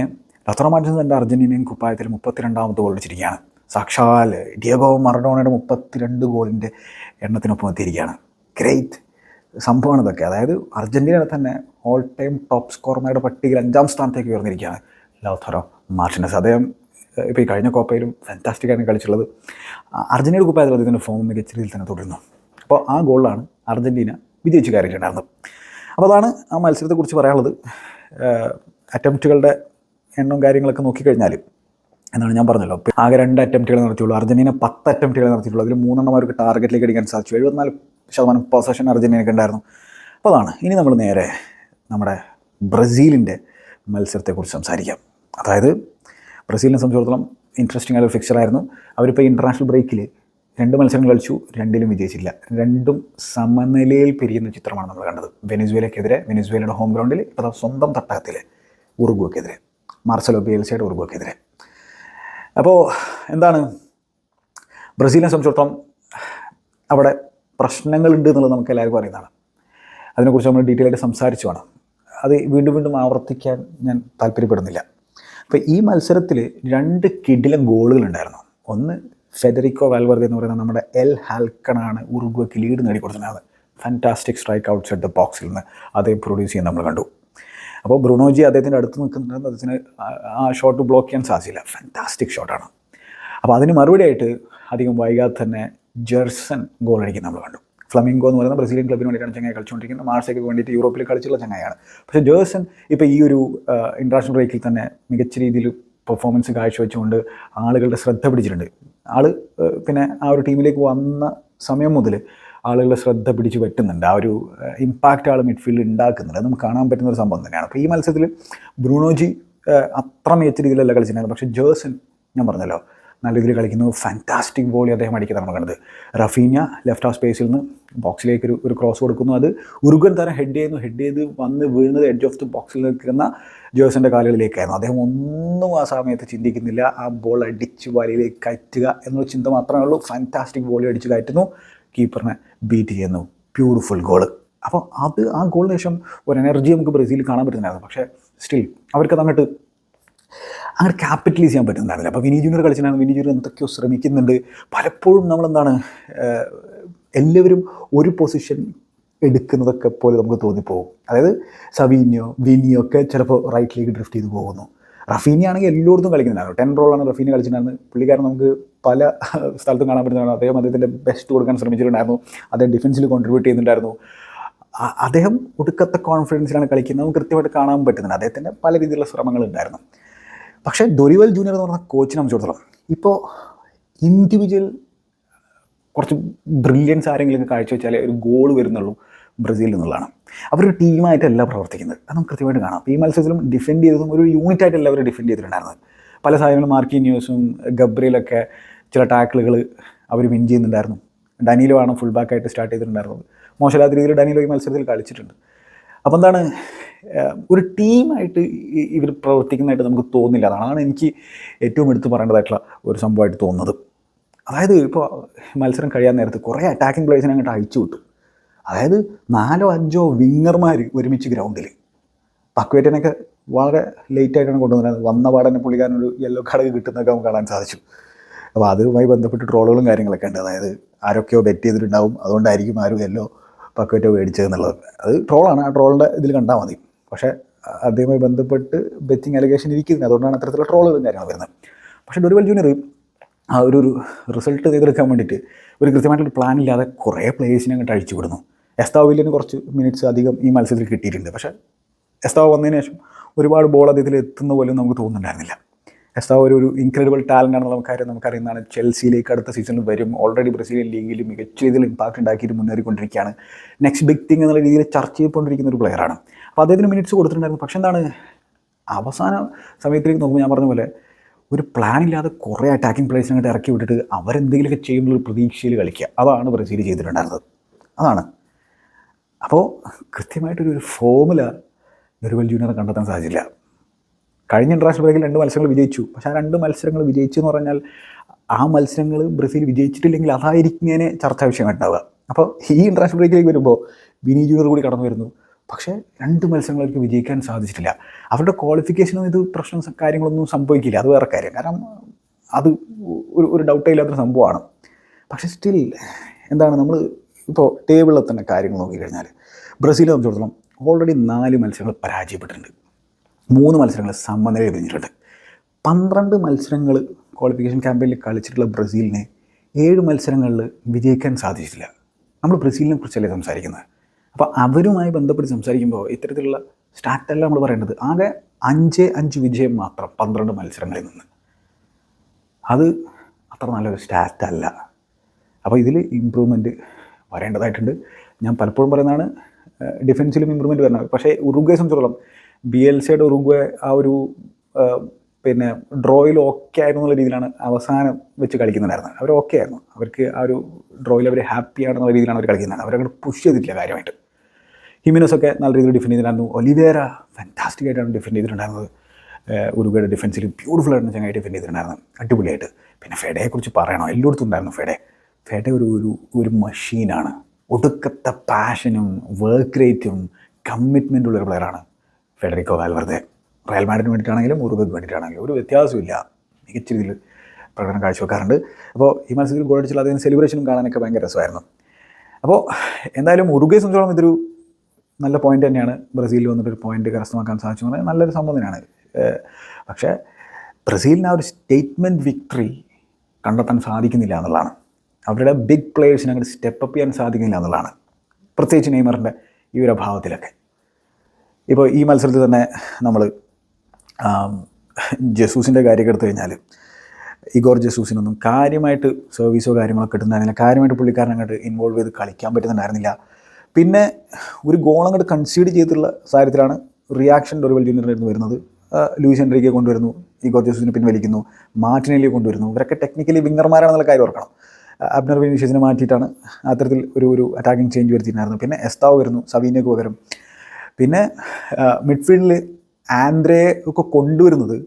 ലത്തോറ മാർട്ടിൻസ് തന്റെ അർജന്റീനയും കുപ്പായത്തിൽ മുപ്പത്തിരണ്ടാമത്തെ ഗോൾ അടിച്ചിരിക്കുകയാണ്. സാക്ഷാൽ ഡിയഗോ മറഡോണയുടെ മുപ്പത്തിരണ്ട് ഗോളിന്റെ എണ്ണത്തിനൊപ്പം എത്തിയിരിക്കുകയാണ്. ഗ്രേറ്റ് സംഭവമാണ് ഇതൊക്കെ. അതായത് അർജന്റീനയുടെ തന്നെ ഓൾ ടൈം ടോപ്പ് സ്കോർമാരുടെ പട്ടികയിൽ അഞ്ചാം സ്ഥാനത്തേക്ക് ഉയർന്നിരിക്കുകയാണ് ലൗഥറോ മാർട്ടിനസ്. അദ്ദേഹം ഇപ്പോൾ ഈ കഴിഞ്ഞ കോപ്പയിലും ഫാന്റാസ്റ്റിക് ആണ് കളിച്ചുള്ളത് ആ, അർജന്റീനയുടെ കുപ്പായത്തിൽ അദ്ദേഹത്തിന്റെ ഫോം മികച്ച രീതിയിൽ തന്നെ തുടരുന്നു. അപ്പോൾ ആ ഗോളിലാണ് അർജന്റീന വിജയിച്ച് കയറിയിട്ടുണ്ടായിരുന്നത്. അപ്പോൾ അതാണ് ആ മത്സരത്തെക്കുറിച്ച് പറയാനുള്ളത്. അറ്റംപ്റ്റുകളുടെ എണ്ണവും കാര്യങ്ങളൊക്കെ നോക്കിക്കഴിഞ്ഞാൽ എന്നാണ് ഞാൻ പറഞ്ഞല്ലോ. ആകെ രണ്ട് അറ്റംപ്റ്റുകൾ നടത്തിയുള്ളൂ. അർജന്റീന പത്ത് അറ്റംപ്റ്റുകൾ നടത്തിയിട്ടുള്ളൂ. അതിൽ മൂന്നെണ്ണം അവർക്ക് ടാർഗറ്റിലേക്ക് അടിക്കാൻ സാധിച്ചു. എഴുപത്തിനാല് ശതമാനം പൊസഷൻ അർജന്റീനയ്ക്ക് ഉണ്ടായിരുന്നു. അപ്പോൾ അതാണ്. ഇനി നമ്മൾ നേരെ നമ്മുടെ ബ്രസീലിന്റെ മത്സരത്തെക്കുറിച്ച് സംസാരിക്കാം. അതായത് ബ്രസീലിനെ സംബന്ധിച്ചിടത്തോളം ഇൻട്രസ്റ്റിംഗ് ആയ ഒരു ഫിക്ചറായിരുന്നു അവരിപ്പോൾ ഇന്റർനാഷണൽ ബ്രേക്കിൽ രണ്ട് മത്സരങ്ങൾ കളിച്ചു രണ്ടിലും വിജയിച്ചില്ല. രണ്ടും സമനിലയിൽ പിരിയുന്ന ചിത്രമാണ് നമ്മൾ കണ്ടത്. വെനിസ്വേലക്കെതിരെ വെനിസ്വേലയുടെ ഹോം ഗ്രൗണ്ടിൽ ഇപ്പോൾ സ്വന്തം തട്ടകത്തിൽ ഉറുഗുവയ്ക്കെതിരെ മാർസലോ ബിയൽസയുടെ ഉറുഗുവയ്ക്കെതിരെ അപ്പോൾ എന്താണ്? ബ്രസീലിനെ സംബന്ധിച്ചിടത്തോളം അവിടെ പ്രശ്നങ്ങളുണ്ട് എന്നുള്ളത് നമുക്ക് എല്ലാവർക്കും അറിയുന്നതാണ്. അതിനെക്കുറിച്ച് നമ്മൾ ഡീറ്റെയിൽ ആയിട്ട് സംസാരിച്ചു വേണം. അത് വീണ്ടും വീണ്ടും ആവർത്തിക്കാൻ ഞാൻ താല്പര്യപ്പെടുന്നില്ല. അപ്പോൾ ഈ മത്സരത്തിൽ രണ്ട് കിഡിലും ഗോളുകളുണ്ടായിരുന്നു ഒന്ന് ഫെഡറിക്കോ വാൽവർഗ് എന്ന് പറയുന്ന നമ്മുടെ എൽ ഹാൽക്കണാണ് ഉറുഗ്വയ്ക്ക് lead നേടിക്കൊടുത്തിരുന്നത് fantastic strike out at the ബോക്സിൽ നിന്ന് അദ്ദേഹം പ്രൊഡ്യൂസ് ചെയ്യാൻ നമ്മൾ കണ്ടു. അപ്പോൾ ബ്രൂണോജി അദ്ദേഹത്തിന്റെ അടുത്ത് നിൽക്കുന്നുണ്ടെന്ന് അദ്ദേഹത്തിന് ആ- ആ ഷോട്ട് ബ്ലോക്ക് ചെയ്യാൻ സാധിച്ചില്ല. ഫാന്റാസ്റ്റിക് ഷോട്ടാണ് അപ്പോൾ അതിന് മറുപടിയായിട്ട് അധികം വൈകാതെ തന്നെ ജെർസൺ ഗോൾ അടിക്കുന്ന നമ്മൾ കണ്ടു. ഫ്ലമിംഗോ എന്ന് പറയുന്ന ബ്രസീലിയൻ ക്ലബിന് വേണ്ടിയിട്ടാണ് ചങ്ങായി കളിച്ചുകൊണ്ടിരിക്കുന്നത്. മാർസയ്ക്ക് വേണ്ടിയിട്ട് യൂറോപ്പിൽ കളിച്ചുള്ള ചങ്ങായാണ് പക്ഷേ ജേഴ്സൺ ഇപ്പോൾ ഈ ഒരു ഇന്റർനാഷണൽ ബ്രേക്കിൽ തന്നെ മികച്ച രീതിയിൽ പെർഫോമൻസ് കാഴ്ചവെച്ചുകൊണ്ട് ആളുകളുടെ ശ്രദ്ധ പിടിച്ചിട്ടുണ്ട്. ഏഹ്, പിന്നെ ആ ഒരു ടീമിലേക്ക് വന്ന സമയം മുതൽ ആളുകളുടെ ശ്രദ്ധ പിടിച്ച് പറ്റുന്നുണ്ട്. ആ ഒരു ഇമ്പാക്റ്റ് ആൾ മിഡ്ഫീൽഡിൽ ഉണ്ടാക്കുന്നുണ്ട് നമുക്ക് കാണാൻ പറ്റുന്ന ഒരു സംഭവം തന്നെയാണ്. അപ്പോൾ ഈ മത്സരത്തിൽ ബ്രൂണോജി അത്ര മികച്ച രീതിയിലല്ല കളിച്ചിട്ടുണ്ടായിരുന്നു പക്ഷേ ജേഴ്സൺ ഞാൻ പറഞ്ഞല്ലോ നല്ല രീതിയിൽ കളിക്കുന്നു. ഫാന്റാസ്റ്റിക് ബോളി അദ്ദേഹം അടിക്കുന്നത് നമ്മൾ കണ്ടത്. റഫീന ലെഫ്റ്റ് ഹാഫ് സ്പേസിൽ നിന്ന് ബോക്സിലേക്ക് ഒരു ഒരു ക്രോസ് കൊടുക്കുന്നു. അത് ഉറുഗൻ തരം ഹെഡ് ചെയ്യുന്നു. ഹെഡ് ചെയ്ത് വന്ന് വീഴുന്നത് എഡ്ജ് ഓഫ് ദി ബോക്സിൽ നിൽക്കുന്ന ജേഴ്സന്റെ കാലുകളിലേക്കായിരുന്നു. അദ്ദേഹം ഒന്നും ആ സമയത്ത് ചിന്തിക്കുന്നില്ല. ആ ബോൾ അടിച്ച് വലയിലേക്ക് കയറ്റുക എന്നുള്ള ചിന്ത മാത്രമേ ഉള്ളൂ. ഫാന്റാസ്റ്റിക് ബോൾ അടിച്ച് കയറ്റുന്നു. കീപ്പറിനെ ബീറ്റ് ചെയ്യുന്നു. ബ്യൂട്ടിഫുൾ ഗോൾ അപ്പോൾ അത് ആ ഗോളിന് ശേഷം ഒരു എനർജി നമുക്ക് ബ്രസീലിൽ കാണാൻ പറ്റുന്നുണ്ടായിരുന്നു. പക്ഷേ സ്റ്റിൽ അവർക്കത് അങ്ങോട്ട് അങ്ങനെ ക്യാപിറ്റലൈസ് ചെയ്യാൻ പറ്റുന്നുണ്ടായിരുന്നില്ല. അപ്പോൾ വിനീ ജൂനിയർ കളിച്ചിട്ടാണ് വിനീ ജൂനിയർ എന്തൊക്കെയോ ശ്രമിക്കുന്നുണ്ട്. പലപ്പോഴും നമ്മളെന്താണ് എല്ലാവരും ഒരു പൊസിഷൻ എടുക്കുന്നതൊക്കെ പോലെ നമുക്ക് തോന്നിപ്പോകും. അതായത് സവീനിയോ വിനിയോ ഒക്കെ ചിലപ്പോൾ റൈറ്റിലേക്ക് ഡ്രിഫ്റ്റ് ചെയ്ത് പോകുന്നു. റഫീനി ആണെങ്കിൽ എല്ലായിടത്തും കളിക്കുന്നുണ്ടായിരുന്നു ടെൻ റോളാണ് റഫീനി കളിച്ചിട്ടുണ്ടായിരുന്നത്. പുള്ളിക്കാരൻ നമുക്ക് പല സ്ഥലത്തും കാണാൻ പറ്റുന്നതാണ്. അദ്ദേഹം അദ്ദേഹത്തിന്റെ ബെസ്റ്റ് കൊടുക്കാൻ ശ്രമിച്ചിട്ടുണ്ടായിരുന്നു. അദ്ദേഹം ഡിഫൻസിൽ കോൺട്രിബ്യൂട്ട് ചെയ്യുന്നുണ്ടായിരുന്നു അദ്ദേഹം ഒടുക്കത്തെ കോൺഫിഡൻസിലാണ് കളിക്കുന്നത്. നമുക്ക് കൃത്യമായിട്ട് കാണാൻ പറ്റുന്നുണ്ട്. അദ്ദേഹത്തിന്റെ പല രീതിയിലുള്ള ശ്രമങ്ങളുണ്ടായിരുന്നു പക്ഷേ ഡൊരിവൽ ജൂനിയർ എന്ന് പറഞ്ഞ കോച്ചിനെ സംബന്ധിച്ചിടത്തോളം ഇപ്പോൾ ഇൻഡിവിജ്വൽ കുറച്ച് ബ്രില്യൻസ് ആരെങ്കിലും കാഴ്ചവെച്ചാലേ ഒരു ഗോൾ വരുന്നുള്ളൂ ബ്രസീലിൽ നിന്നുള്ളതാണ്. അവരൊരു ടീമായിട്ടല്ല പ്രവർത്തിക്കുന്നത്. അത് നമുക്ക് കൃത്യമായിട്ട് കാണാം. ഈ മത്സരത്തിലും ഡിഫെൻഡ് ചെയ്തതും ഒരു യൂണിറ്റ് ആയിട്ടല്ല അവർ ഡിഫെൻഡ് ചെയ്തിട്ടുണ്ടായിരുന്നത്. പല സാഹചര്യങ്ങളും മാർക്കിന്യൂസും ഗബ്രിയിലൊക്കെ ചില ടാക്കിളുകൾ അവർ വിൻ ചെയ്യുന്നുണ്ടായിരുന്നു. ഡാനിയിലോ ആണ് ഫുൾ ബാക്കായിട്ട് സ്റ്റാർട്ട് ചെയ്തിട്ടുണ്ടായിരുന്നത്. മോശമില്ലാത്ത രീതിയിൽ ഡാനിയിലോ ഈ മത്സരത്തിൽ കളിച്ചിട്ടുണ്ട്. അപ്പോൾ എന്താണ് ഒരു ടീമായിട്ട് ഇവർ പ്രവർത്തിക്കുന്നതായിട്ട് നമുക്ക് തോന്നില്ല അതാണ് എനിക്ക് ഏറ്റവും എടുത്തു പറയേണ്ടതായിട്ടുള്ള ഒരു സംഭവമായിട്ട് തോന്നുന്നത്. അതായത് ഇപ്പോൾ മത്സരം കഴിയാൻ നേരത്ത് കുറേ അറ്റാക്കിംഗ് പ്ലേസിനെ അങ്ങോട്ട് അഴിച്ചു വിട്ടു. അതായത് നാലോ അഞ്ചോ വിങ്ങർമാർ ഒരുമിച്ച് ഗ്രൗണ്ടിൽ പക്വേറ്റനൊക്കെ വളരെ ലേറ്റായിട്ടാണ് കൊണ്ടുവന്നത്. വന്ന പാടനെ പുള്ളിക്കാരനൊരു യെല്ലോ കാർഡ് കിട്ടുന്നൊക്കെ നമുക്ക് കാണാൻ സാധിച്ചു. അപ്പോൾ അതുമായി ബന്ധപ്പെട്ട് ട്രോളുകളും കാര്യങ്ങളൊക്കെ ഉണ്ട്. അതായത് ആരൊക്കെയോ ബെറ്റ് ചെയ്തിട്ടുണ്ടാവും. അതുകൊണ്ടായിരിക്കും ആരും യെല്ലോ പക്വേറ്റോ മേടിച്ചതെന്നുള്ളത്. അത് ട്രോളാണ് ആ ട്രോളിന്റെ ഇതിൽ കണ്ടാൽ മതി. പക്ഷേ അദ്ദേഹവുമായി ബന്ധപ്പെട്ട് ബെറ്റിംഗ് അലഗേഷൻ ഇരിക്കുന്നത് അതുകൊണ്ടാണ് അത്തരത്തിലുള്ള ട്രോളുകളും കാര്യങ്ങൾ വരുന്നത്. പക്ഷേ ഡൊറിവൽ ജൂനിയർ ആ ഒരു ഒരു റിസൾട്ട് ചെയ്തെടുക്കാൻ വേണ്ടിയിട്ട് ഒരു കൃത്യമായിട്ടുള്ള പ്ലാൻ ഇല്ലാതെ കുറേ പ്ലേയേഴ്സിനെ അങ്ങോട്ട് അഴിച്ചു വിടുന്നു. എസ്താവിലിന് കുറച്ച് മിനിറ്റ്സ് അധികം ഈ മത്സരത്തിൽ കിട്ടിയിട്ടുണ്ട്. പക്ഷേ എസ്താവ് വന്നതിന് ശേഷം ഒരുപാട് ബോൾ അദ്ദേഹത്തിൽ എത്തുന്ന പോലും നമുക്ക് തോന്നുന്നുണ്ടായിരുന്നില്ല. എസ്താവ് ഒരു ഒരു ഇൻക്രെഡിബിൾ ടാലന്റ് ആണെന്ന് നമുക്കറിയാം നമുക്കറിയുന്നതാണ്. ചെൽസിയിലേക്ക് അടുത്ത സീസണിൽ വരും. ഓൾറെഡി ബ്രസീലിയൻ ലീഗിൽ മികച്ച രീതിയിൽ ഇമ്പാക്റ്റ് ഉണ്ടാക്കിയിട്ട് മുന്നേറിക്കൊണ്ടിരിക്കുകയാണ്. നെക്സ്റ്റ് ബിഗ് തിങ് എന്നുള്ള രീതിയിൽ ചർച്ച ചെയ്തുകൊണ്ടിരിക്കുന്ന ഒരു പ്ലെയറാണ് അപ്പോൾ അദ്ദേഹത്തിന് മിനിറ്റ്സ് കൊടുത്തിട്ടുണ്ടായിരുന്നു. പക്ഷേ എന്താണ്? അവസാന സമയത്തിലേക്ക് നോക്കുമ്പോൾ ഞാൻ പറഞ്ഞ പോലെ ഒരു പ്ലാൻ ഇല്ലാതെ കുറേ അറ്റാക്കിംഗ് പ്ലേസ് അങ്ങോട്ട് ഇറക്കി വിട്ടിട്ട് അവരെന്തെങ്കിലുമൊക്കെ ചെയ്യുന്നൊരു പ്രതീക്ഷയിൽ കളിക്കുക. അതാണ് ബ്രസീൽ ചെയ്തിട്ടുണ്ടായിരുന്നത്. അതാണ്. അപ്പോൾ കൃത്യമായിട്ടൊരു ഒരു ഫോമുല നെറുവൽ ജൂനിയർ കണ്ടെത്താൻ സാധിച്ചില്ല. കഴിഞ്ഞ ഇന്റർനാഷണൽ ബ്രേക്കിൽ രണ്ട് മത്സരങ്ങൾ വിജയിച്ചു. പക്ഷേ ആ രണ്ട് മത്സരങ്ങൾ വിജയിച്ചു എന്ന് പറഞ്ഞാൽ ആ മത്സരങ്ങൾ ബ്രസീൽ വിജയിച്ചിട്ടില്ലെങ്കിൽ അതായിരിക്കുന്നതിനെ ചർച്ചാ വിഷയമായിട്ടുണ്ടാവുക അപ്പോൾ ഈ ഇന്റർനാഷണൽ ബ്രേക്കിലേക്ക് വരുമ്പോൾ വിനി ജൂനിയർ കൂടി കടന്നു വരുന്നു. പക്ഷേ രണ്ട് മത്സരങ്ങൾക്ക് വിജയിക്കാൻ സാധിച്ചിട്ടില്ല. അവരുടെ ക്വാളിഫിക്കേഷനും ഇത് പ്രശ്നം കാര്യങ്ങളൊന്നും സംഭവിക്കില്ല. അത് വേറെ കാര്യം. കാരണം അത് ഒരു ഒരു ഡൗട്ടേ ഇല്ലാത്തൊരു സംഭവമാണ്. പക്ഷേ സ്റ്റിൽ എന്താണ് നമ്മൾ ഇപ്പോൾ ടേബിളിൽ തന്നെ കാര്യങ്ങൾ നോക്കിക്കഴിഞ്ഞാൽ ബ്രസീലിനെ സംബന്ധിച്ചിടത്തോളം ഓൾറെഡി നാല് മത്സരങ്ങൾ പരാജയപ്പെട്ടിട്ടുണ്ട്. മൂന്ന് മത്സരങ്ങൾ സമനിലയിൽ പിരിഞ്ഞിട്ടുണ്ട് പന്ത്രണ്ട് മത്സരങ്ങൾ ക്വാളിഫിക്കേഷൻ ക്യാമ്പയിനിൽ കളിച്ചിട്ടുള്ള ബ്രസീലിനെ ഏഴ് മത്സരങ്ങളിൽ വിജയിക്കാൻ സാധിച്ചിട്ടില്ല. നമ്മൾ ബ്രസീലിനെ കുറിച്ചല്ലേ സംസാരിക്കുന്നത്? അപ്പോൾ അവരുമായി ബന്ധപ്പെട്ട് സംസാരിക്കുമ്പോൾ ഇത്തരത്തിലുള്ള സ്റ്റാറ്റല്ല നമ്മൾ പറയേണ്ടത്. ആകെ അഞ്ച് അഞ്ച് വിജയം മാത്രം പന്ത്രണ്ട് മത്സരങ്ങളിൽ നിന്ന്. അത് അത്ര നല്ലൊരു സ്റ്റാറ്റല്ല അപ്പോൾ ഇതിൽ ഇമ്പ്രൂവ്മെന്റ് വരേണ്ടതായിട്ടുണ്ട്. ഞാൻ പലപ്പോഴും പറയുന്നതാണ് ഡിഫൻസിലും ഇമ്പ്രൂവ്മെന്റ് വരണം. പക്ഷേ ഉറുഗ്വയെ സംബന്ധിച്ചിടത്തോളം ബി എൽ സിയുടെ ഉറുഗ്വെ ആ ഒരു പിന്നെ ഡ്രോയിൽ ഓക്കെ ആയിരുന്നു എന്നുള്ള രീതിയിലാണ് അവസാനം വെച്ച് കളിക്കുന്നുണ്ടായിരുന്നത്. അവർ ഓക്കെ ആയിരുന്നു. അവർക്ക് ആ ഒരു ഡ്രോയിൽ അവർ ഹാപ്പി ആണെന്നുള്ള രീതിയിലാണ് അവർ കളിക്കുന്നത്. അവരങ്ങോട്ട് പുഷ് ചെയ്തിട്ടില്ല കാര്യമായിട്ട്. ഹിമിനസ് ഒക്കെ നല്ല രീതിയിൽ ഡിഫൻഡ് ചെയ്തിട്ടുണ്ടായിരുന്നു. ഒലിവേര ഫാന്റാസ്റ്റിക് ആയിട്ടാണ് ഡിഫൻഡ് ചെയ്തിട്ടുണ്ടായിരുന്നത്. ഉരുഗയുടെ ഡിഫൻസിൽ ബ്യൂട്ടിഫുൾ ആയിട്ട് ചങ്ങായി ഡിഫൻഡ് ചെയ്തിട്ടുണ്ടായിരുന്നു അടിപൊളിയായിട്ട്. പിന്നെ ഫെഡയെക്കുറിച്ച് പറയണോ? എല്ലായിടത്തും ഉണ്ടായിരുന്നു ഫെഡെ. ഫെഡ ഒരു ഒരു ഒരു മഷീനാണ് ഒടുക്കത്തെ പാഷനും വർക്ക് റേറ്റും കമ്മിറ്റ്മെന്റ് ഉള്ള ഒരു പ്ലെയറാണ് ഫെഡറിക്കോ വാൽവർദെ. റയൽ മാഡിന് വേണ്ടിയിട്ടാണെങ്കിലും ഉറുഗയ്ക്ക് വേണ്ടിയിട്ടാണെങ്കിലും ഒരു വ്യത്യാസമില്ല മികച്ച രീതിയിൽ പ്രകടനം കാഴ്ചവെക്കാറുണ്ട്. അപ്പോൾ ഈ മത്സരത്തിൽ ഗോൾ അടിച്ചാൽ അതിന് സെലിബ്രേഷനും കാണാനൊക്കെ ഭയങ്കര രസമായിരുന്നു. അപ്പോൾ എന്തായാലും ഉറുഗെ സംബന്ധിച്ചോളം ഇതൊരു നല്ല പോയിന്റ് തന്നെയാണ് ബ്രസീലിൽ വന്നിട്ട് ഒരു പോയിന്റ് കരസ്ഥമാക്കാൻ സാധിച്ചു എന്ന് പറഞ്ഞാൽ നല്ലൊരു സംഭവം തന്നെയാണ് പക്ഷേ ബ്രസീലിന് ആ ഒരു സ്റ്റേറ്റ്മെന്റ് വിക്ടറി കണ്ടെത്താൻ സാധിക്കുന്നില്ല എന്നുള്ളതാണ്. അവരുടെ ബിഗ് പ്ലേയേഴ്സിനെ അങ്ങോട്ട് സ്റ്റെപ്പ് ചെയ്യാൻ സാധിക്കുന്നില്ല എന്നുള്ളതാണ്. പ്രത്യേകിച്ച് നെയ്മറിന്റെ ഈ ഒരു അഭാവത്തിലൊക്കെ. ഇപ്പോൾ ഈ മത്സരത്തിൽ തന്നെ നമ്മൾ ജസൂസിന്റെ കാര്യമൊക്കെ എടുത്തു കഴിഞ്ഞാൽ ഇഗോർ ജസൂസിനൊന്നും കാര്യമായിട്ട് സർവീസോ കാര്യങ്ങളൊക്കെ കിട്ടുന്നുണ്ടായിരുന്നില്ല കാര്യമായിട്ട് പുള്ളിക്കാരൻ അങ്ങോട്ട് ഇൻവോൾവ് ചെയ്ത് കളിക്കാൻ പറ്റുന്നുണ്ടായിരുന്നില്ല. പിന്നെ ഒരു ഗോൾ അങ്ങോട്ട് കൺസീഡ് ചെയ്തിട്ടുള്ള സാഹചര്യത്തിലാണ് റിയാക്ഷൻ ഡൊറിവൽ ജൂനിയറിന് വരുന്നത്. ലൂയിസ് എൻട്രിക്കെ കൊണ്ടുവരുന്നു. ഇഗോർ ജസൂസിനെ പിൻവലിക്കുന്നു മാർട്ടിനെലിയെ കൊണ്ടുവരുന്നു. ഇവരൊക്കെ ടെക്നിക്കലി വിങ്ങർമാരാണെന്നുള്ള കാര്യം ഓർക്കണം. അബ്നർ വിനീഷ്യസിനെ മാറ്റിയിട്ടാണ് അത്തരത്തിൽ ഒരു ഒരു അറ്റാക്കിംഗ് ചേഞ്ച് വരുത്തിയിട്ടുണ്ടായിരുന്നു പിന്നെ എസ്താവ് വരുന്നു സവീനയ്ക്ക് പകരം. പിന്നെ മിഡ്ഫീൽഡിൽ ആൻഡ്രയെ ഒക്കെ കൊണ്ടുവരുന്നത്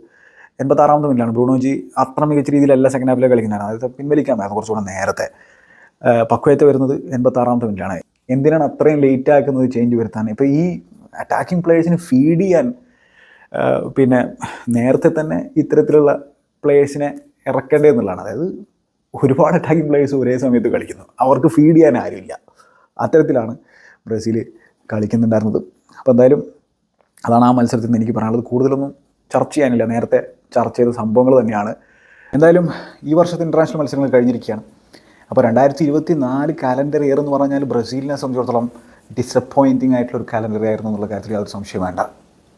എൺപത്താറാമത്തെ മിനിറ്റാണ് ബ്രൂണോജി അത്ര മികച്ച രീതിയിലല്ല സെക്കൻഡ് ഹാഫിലെ കളിക്കുന്നതാണ്. അതായത് പിൻവലിക്കാമായിരുന്നു കുറച്ചുകൂടെ നേരത്തെ. പക്വയത്ത് വരുന്നത് എൺപത്താറാമത്തെ മിനിറ്റാണ് എന്തിനാണ് അത്രയും ലേറ്റ് ആക്കുന്നത് ചേഞ്ച് വരുത്താൻ? ഇപ്പോൾ ഈ അറ്റാക്കിംഗ് പ്ലേയേഴ്സിന് ഫീഡ് ചെയ്യാൻ പിന്നെ നേരത്തെ തന്നെ ഇത്തരത്തിലുള്ള പ്ലേയേഴ്സിനെ ഇറക്കേണ്ടത് എന്നുള്ളതാണ്. അതായത് ഒരുപാട് അറ്റാക്കിംഗ് പ്ലേയേഴ്സ് ഒരേ സമയത്ത് കളിക്കുന്നു. അവർക്ക് ഫീഡ് ചെയ്യാൻ ആരുമില്ല. അത്തരത്തിലാണ് ബ്രസീൽ കളിക്കുന്നുണ്ടായിരുന്നത്. അപ്പോൾ എന്തായാലും അതാണ് ആ മത്സരത്തിൽ നിന്ന് എനിക്ക് പറയാനുള്ളത്. കൂടുതലൊന്നും ചർച്ച ചെയ്യാനില്ല. നേരത്തെ ചർച്ച ചെയ്ത സംഭവങ്ങൾ തന്നെയാണ്. എന്തായാലും ഈ വർഷത്തെ ഇന്റർനാഷണൽ മത്സരങ്ങൾ കഴിഞ്ഞിരിക്കുകയാണ്. അപ്പോൾ രണ്ടായിരത്തി ഇരുപത്തി നാല് കാലണ്ടർ ഇയർ എന്ന് പറഞ്ഞാൽ ബ്രസീലിനെ സംബന്ധിച്ചിടത്തോളം ഡിസപ്പോയിന്റിംഗ് ആയിട്ടുള്ള ഒരു കാലണ്ടർ ആയിരുന്നു എന്നുള്ള കാര്യത്തിൽ യാതൊരു സംശയം വേണ്ട.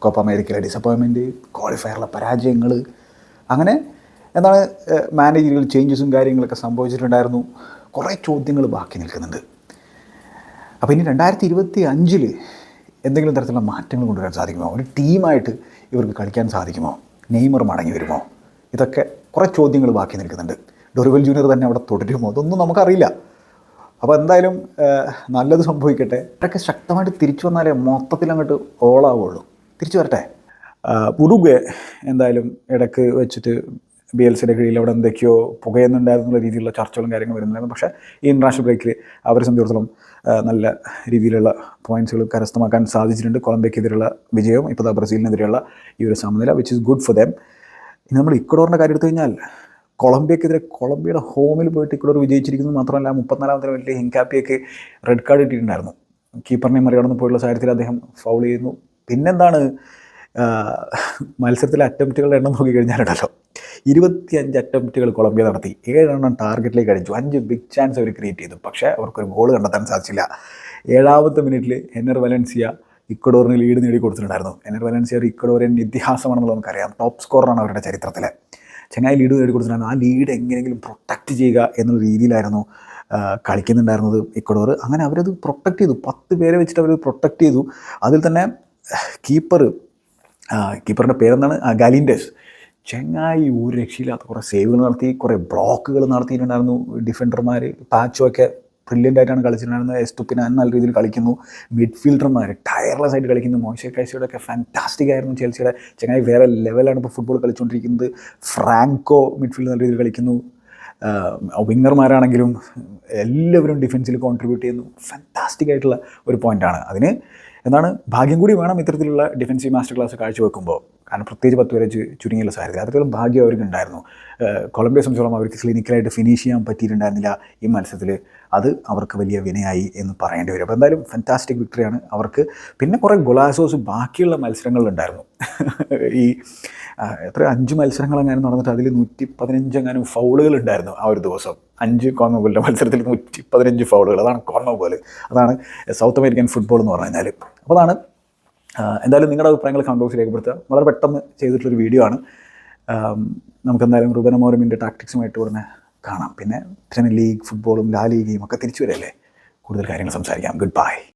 കോപ്പ അമേരിക്കയിലെ ഡിസപ്പോയിൻമെന്റ് ക്വാളിഫയറിലെ പരാജയങ്ങൾ അങ്ങനെ എന്താണ് മാനേജറുകൾ ചേഞ്ചസും കാര്യങ്ങളൊക്കെ സംഭവിച്ചിട്ടുണ്ടായിരുന്നു. കുറേ ചോദ്യങ്ങൾ ബാക്കി നിൽക്കുന്നുണ്ട്. അപ്പോൾ ഇനി രണ്ടായിരത്തി ഇരുപത്തി അഞ്ചിൽ എന്തെങ്കിലും തരത്തിലുള്ള മാറ്റങ്ങൾ കൊണ്ടുവരാൻ സാധിക്കുമോ? ഒരു ടീമായിട്ട് ഇവർക്ക് കളിക്കാൻ സാധിക്കുമോ? നെയ്മർ മടങ്ങി വരുമോ? ഇതൊക്കെ കുറേ ചോദ്യങ്ങൾ ബാക്കി നിൽക്കുന്നുണ്ട്. ഡൊറിവൽ ജൂനിയർ തന്നെ അവിടെ തുടരുമോ? അതൊന്നും നമുക്കറിയില്ല. അപ്പോൾ എന്തായാലും നല്ലത് സംഭവിക്കട്ടെ. ഇവരൊക്കെ ശക്തമായിട്ട് തിരിച്ചു വന്നാലേ മൊത്തത്തിൽ അങ്ങോട്ട് ഓളാവുള്ളൂ തിരിച്ചു വരട്ടെ? ഉറുഗ്വെ എന്തായാലും ഇടയ്ക്ക് വെച്ചിട്ട് ബി എൽ സിയുടെ കീഴിൽ അവിടെ എന്തൊക്കെയോ പുകയുന്നുണ്ടായിരുന്നുള്ള രീതിയിലുള്ള ചർച്ചകളും കാര്യങ്ങളും വരുന്നുണ്ടായിരുന്നു. പക്ഷേ ഈ ഇന്റർനാഷണൽ ബ്രേക്കിൽ അവരെ സംബന്ധിച്ചിടത്തോളം നല്ല രീതിയിലുള്ള പോയിന്റ്സുകൾ കരസ്ഥമാക്കാൻ സാധിച്ചിട്ടുണ്ട്. കൊളംബിയക്കെതിരെയുള്ള വിജയവും ഇപ്പോൾ ദാ ബ്രസീലിനെതിരെയുള്ള ഈ ഒരു സമനില which is good for them ഇനി നമ്മൾ ഇക്വഡോറിന്റെ കാര്യം എടുത്തു കഴിഞ്ഞാൽ കൊളംബിയക്കെതിരെ കൊളംബിയയുടെ ഹോമിൽ പോയിട്ട് ഇക്വഡോർ വിജയിച്ചിരിക്കുന്നത് മാത്രമല്ല മുപ്പത്തിനാലാമത്തെ മിനിറ്റിൽ ഹിങ്കാപ്പിയൊക്കെ റെഡ് കാർഡ് കിട്ടിയിട്ടുണ്ടായിരുന്നു. കീപ്പറിനെ മറികടന്ന് പോയുള്ള സാഹചര്യത്തിൽ അദ്ദേഹം ഫൗൾ ചെയ്യുന്നു. പിന്നെന്താണ് മത്സരത്തിലെ അറ്റംപ്റ്റുകളുടെ എണ്ണം നോക്കിക്കഴിഞ്ഞാലുണ്ടല്ലോ. ഇരുപത്തിയഞ്ച് അറ്റംപ്റ്റുകൾ കൊളംബിയ നടത്തി. ഏഴെണ്ണം ടാർഗറ്റിലേക്ക് അടിച്ചു. അഞ്ച് ബിഗ് ചാൻസ് അവർ ക്രിയേറ്റ് ചെയ്തു. പക്ഷേ അവർക്കൊരു ഗോൾ കണ്ടെത്താൻ സാധിച്ചില്ല. ഏഴാമത്തെ മിനിറ്റിൽ ഹെന്നർ വലൻസിയ ഇക്വഡോറിന് ലീഡ് നേടി കൊടുത്തിട്ടുണ്ടായിരുന്നു ഹെന്നർ വലൻസിയ ഒരു ഇക്വഡോറിയൻ ഇതിഹാസമാണെന്നുള്ളത് നമുക്കറിയാം. ടോപ്പ് സ്കോറാണ് അവരുടെ ചരിത്രത്തിലെ. ചെങ്ങായി ലീഡ് നേടി കൊടുത്തിട്ടുണ്ടായിരുന്നു. ആ ലീഡ് എങ്ങനെയെങ്കിലും പ്രൊട്ടക്റ്റ് ചെയ്യുക എന്നുള്ള രീതിയിലായിരുന്നു കളിക്കുന്നുണ്ടായിരുന്നത് ഇക്വഡോർ. അങ്ങനെ അവരത് പ്രൊട്ടക്റ്റ് ചെയ്തു. പത്ത് പേരെ വെച്ചിട്ട് അവരത് പ്രൊട്ടക്റ്റ് ചെയ്തു. അതിൽ തന്നെ കീപ്പർ കീപ്പറിന്റെ പേരെന്താണ്? ഗാലിൻഡേഴ്സ് ചെങ്ങായി ഒരു രക്ഷയില്ലാത്ത കുറേ സേവുകൾ നടത്തി കുറേ ബ്ലോക്കുകൾ നടത്തിയിട്ടുണ്ടായിരുന്നു. ഡിഫൻഡർമാർ പാച്ചോ ഒക്കെ ബ്രില്യന്റ് ആയിട്ടാണ് കളിച്ചിട്ടുണ്ടായിരുന്നത്. എസ്തുപ്പിനാൻ നല്ല രീതിയിൽ കളിക്കുന്നു. മിഡ്ഫീൽഡർമാർ ടയർലെസ് ആയിട്ട് കളിക്കുന്നു. മോശ കാഴ്ചയുടെ ഒക്കെ ഫാന്റാസ്റ്റിക് ആയിരുന്നു ചെൽസിയുടെ. ചങ്ങായി വേറെ ലെവലാണ് ഇപ്പോൾ ഫുട്ബോൾ കളിച്ചുകൊണ്ടിരിക്കുന്നത് ഫ്രാങ്കോ മിഡ്ഫീൽഡ് നല്ല രീതിയിൽ കളിക്കുന്നു. വിങ്ങർമാരാണെങ്കിലും എല്ലാവരും ഡിഫൻസിൽ കോൺട്രിബ്യൂട്ട് ചെയ്യുന്നു. ഫാന്റാസ്റ്റിക് ആയിട്ടുള്ള ഒരു പോയിന്റാണ് അതിന് എന്താണ്? ഭാഗ്യം കൂടി വേണം ഇത്തരത്തിലുള്ള ഡിഫൻസീവ് മാസ്റ്റർ ക്ലാസ് കാഴ്ചവെക്കുമ്പോൾ കാരണം പ്രത്യേകിച്ച് പത്ത് വരെ ചുരുങ്ങിയുള്ള സാഹചര്യം അത്രത്തോളം ഭാഗ്യം അവർക്ക് ഉണ്ടായിരുന്നു കൊളംബിയ സംബന്ധിച്ചോളം അവർക്ക് ക്ലിനിക്കലായിട്ട് ഫിനിഷ് ചെയ്യാൻ പറ്റിയിട്ടുണ്ടായിരുന്നില്ല ഈ മത്സരത്തിൽ. അത് അവർക്ക് വലിയ വിനയായി എന്ന് പറയേണ്ടി വരും. അപ്പോൾ എന്തായാലും ഫാന്റാസ്റ്റിക് വിക്ടറിയാണ് അവർക്ക്. പിന്നെ കുറേ ഗൊലാസോസ് ബാക്കിയുള്ള മത്സരങ്ങളിലുണ്ടായിരുന്നു. ഈ എത്ര? അഞ്ച് മത്സരങ്ങളെങ്ങാനും നടന്നിട്ട് അതിൽ നൂറ്റി പതിനഞ്ചെങ്ങാനും ഫൗളുകൾ ഉണ്ടായിരുന്നു ആ ഒരു ദിവസം. അഞ്ച് കോൺമോബോളിന്റെ മത്സരത്തിൽ നൂറ്റി പതിനഞ്ച് ഫൗളുകൾ അതാണ് കോൺമോബോൾ അതാണ് സൗത്ത് അമേരിക്കൻ ഫുട്ബോൾ എന്ന് പറഞ്ഞു കഴിഞ്ഞാൽ അപ്പോൾ അതാണ് എന്തായാലും നിങ്ങളുടെ അഭിപ്രായങ്ങൾ കമന്റ് ബോക്സിൽ രേഖപ്പെടുത്തുക. വളരെ പെട്ടെന്ന് ചെയ്തിട്ടുള്ളൊരു വീഡിയോ ആണ്. നമുക്കെന്തായാലും റുബൻ അമോറമിന്റെ ടാക്ടിക്സുമായിട്ട് ഉടനെ കാണാം. പിന്നെ ഇത്രയും ലീഗ് ഫുട്ബോളും ലാ ലീഗയും ഒക്കെ തിരിച്ചു വരല്ലേ കൂടുതൽ കാര്യങ്ങൾ സംസാരിക്കാം. Good bye